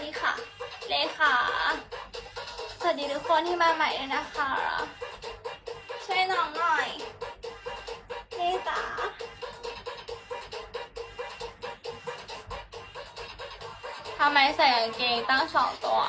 วัสดีค่ะ เลขาสวัสดีทุกคนที่มาใหม่เลยนะคะ ช่วยน้องหน่อยเลจ๋าทำไมใส่กางเกงตั้งสองตัว